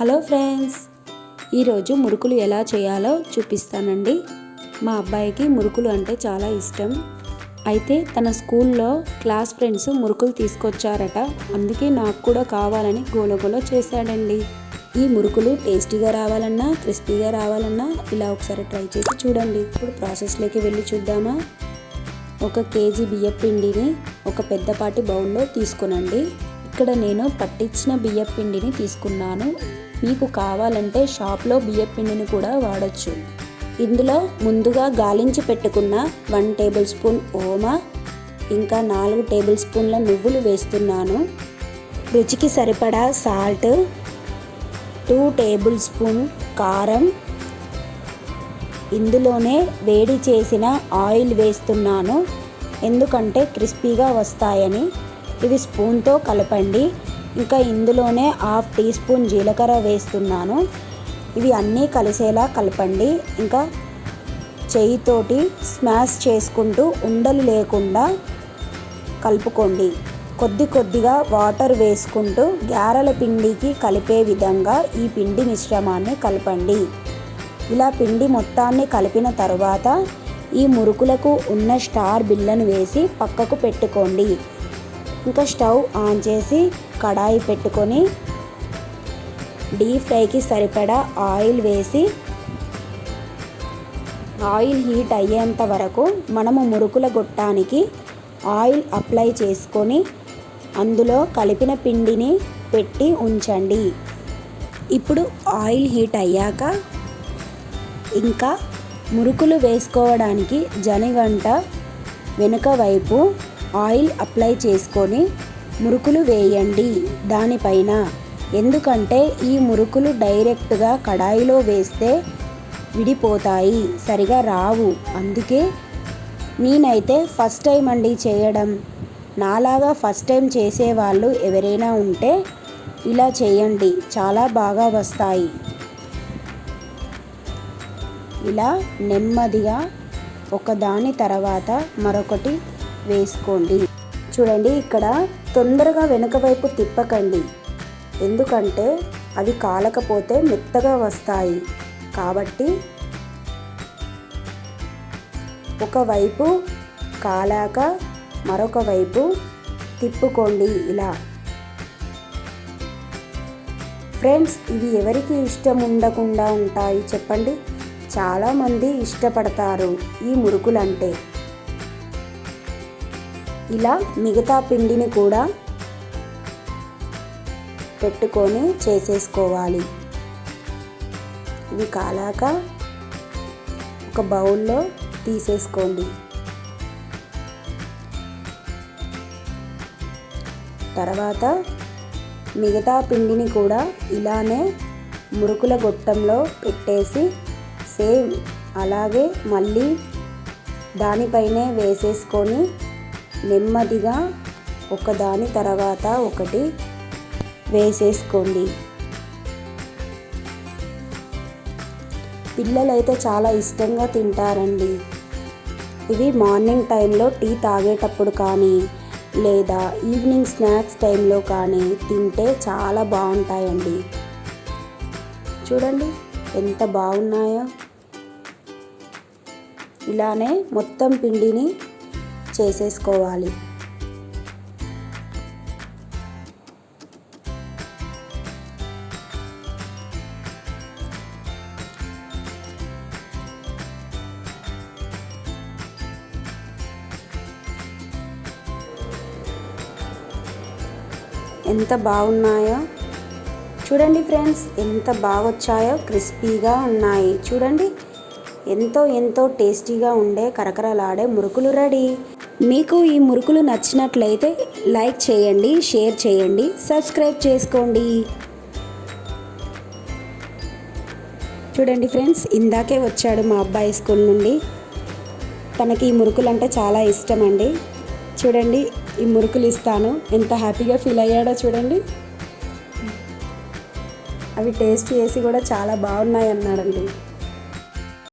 Hello friends ఈరోజు మురుకులు ఎలా చేయాలో చూపిస్తానండి. మా అబ్బాయికి మురుకులు అంటే చాలా ఇష్టం. అయితే తన స్కూల్లో క్లాస్ ఫ్రెండ్స్ మురుకులు తీసుకొచ్చారట. అందుకే నాకు కూడా కావాలని గోలగోల చేశాడండి. ఈ మురుకులు టేస్టీగా రావాలన్నా క్రిస్పీగా రావాలన్నా ఇలా ఒకసారి ట్రై చేసి చూడండి. ఇప్పుడు ప్రాసెస్లోకి వెళ్ళి చూద్దామా? ఒక కేజీ బియ్యం పిండిని ఒక పెద్దపాటి బౌల్లో తీసుకునండి. ఇక్కడ నేను పట్టించిన బియ్యం పిండిని తీసుకున్నాను. మీకు కావాలంటే షాప్లో బియ్యం పిండిని కూడా వాడచ్చు. ఇందులో ముందుగా గాలించి పెట్టుకున్న వన్ టేబుల్ స్పూన్ ఓమా ఇంకా నాలుగు టేబుల్ స్పూన్ల నువ్వులు వేస్తున్నాను. రుచికి సరిపడా సాల్ట్ టూ టేబుల్ స్పూన్ కారం. ఇందులోనే వేడి చేసిన ఆయిల్ వేస్తున్నాను. ఎందుకంటే క్రిస్పీగా వస్తాయని. ఇవి స్పూన్తో కలపండి. ఇంకా ఇందులోనే హాఫ్ టీ స్పూన్ జీలకర్ర వేస్తున్నాను. ఇవి అన్నీ కలిసేలా కలపండి. ఇంకా చేయితోటి స్మాష్ చేసుకుంటూ ఉండలు లేకుండా కలుపుకోండి. కొద్ది కొద్దిగా వాటర్ వేసుకుంటూ గారెల పిండికి కలిపే విధంగా ఈ పిండి మిశ్రమాన్ని కలపండి. ఇలా పిండి మొత్తాన్ని కలిపిన తర్వాత ఈ మురుకులకు ఉన్న స్టార్ బిళ్ళను వేసి పక్కకు పెట్టుకోండి. ఇంకా స్టవ్ ఆన్ చేసి కడాయి పెట్టుకొని డీప్ ఫ్రైకి సరిపడా ఆయిల్ వేసి ఆయిల్ హీట్ అయ్యేంత వరకు మనము మురుకుల గొట్టానికి ఆయిల్ అప్లై చేసుకొని అందులో కలిపిన పిండిని పెట్టి ఉంచండి. ఇప్పుడు ఆయిల్ హీట్ అయ్యాక ఇంకా మురుకులు వేసుకోవడానికి జనగంట వెనుక వైపు ఆయిల్ అప్లై చేసుకొని మురుకులు వేయండి దానిపైన. ఎందుకంటే ఈ మురుకులు డైరెక్ట్గా కడాయిలో వేస్తే విడిపోతాయి సరిగా రావు. అందుకే నేనైతే ఫస్ట్ టైం అండి చేయడం. నాలాగా ఫస్ట్ టైం చేసేవాళ్ళు ఎవరైనా ఉంటే ఇలా చేయండి చాలా బాగా వస్తాయి. ఇలా నెమ్మదిగా ఒకదాని తర్వాత మరొకటి వేసుకోండి. చూడండి ఇక్కడ తొందరగా వెనుక వైపు తిప్పకండి. ఎందుకంటే అవి కాలకపోతే మెత్తగా వస్తాయి. కాబట్టి ఒకవైపు కాలాక మరొక వైపు తిప్పుకోండి ఇలా. ఫ్రెండ్స్ ఇవి ఎవరికి ఇష్టం ఉండకుండా ఉంటాయి చెప్పండి? చాలామంది ఇష్టపడతారు ఈ మురుకులంటే. ఇలా మిగతా పిండిని కూడా పెట్టుకొని చేసేసుకోవాలి. ఇవి కాలాక ఒక బౌల్లో తీసేసుకోండి. తర్వాత మిగతా పిండిని కూడా ఇలానే మురుకుల గొట్టంలో పెట్టేసి సేమ్ అలాగే మళ్ళీ దానిపైనే వేసేసుకొని నెమ్మదిగా ఒకదాని తర్వాత ఒకటి వేసేసుకోండి. పిల్లలైతే చాలా ఇష్టంగా తింటారండి. ఇవి మార్నింగ్ టైంలో టీ తాగేటప్పుడు కానీ లేదా ఈవినింగ్ స్నాక్స్ టైంలో కానీ తింటే చాలా బాగుంటాయండి. చూడండి ఎంత బాగున్నాయో. ఇలానే మొత్తం పిండిని చేసేసుకోవాలి. ఎంత బాగున్నాయో? చూడండి ఫ్రెండ్స్ ఎంత బాగా వచ్చాయో క్రిస్పీగా ఉన్నాయి. చూడండి ఎంతో ఎంతో టేస్టీగా ఉండే కరకరలాడే మురుకులు రెడీ. మీకు ఈ మురుకులు నచ్చినట్లయితే లైక్ చేయండి షేర్ చేయండి సబ్స్క్రైబ్ చేసుకోండి. చూడండి ఫ్రెండ్స్ ఇందాకే వచ్చాడు మా అబ్బాయి స్కూల్ నుండి. తనకి ఈ మురుకులు అంటే చాలా ఇష్టం అండి చూడండి ఈ మురుకులు ఇస్తాను. ఎంత హ్యాపీగా ఫీల్ అయ్యాడో చూడండి. అవి టేస్ట్ చేసి కూడా చాలా బాగున్నాయి అన్నాడండి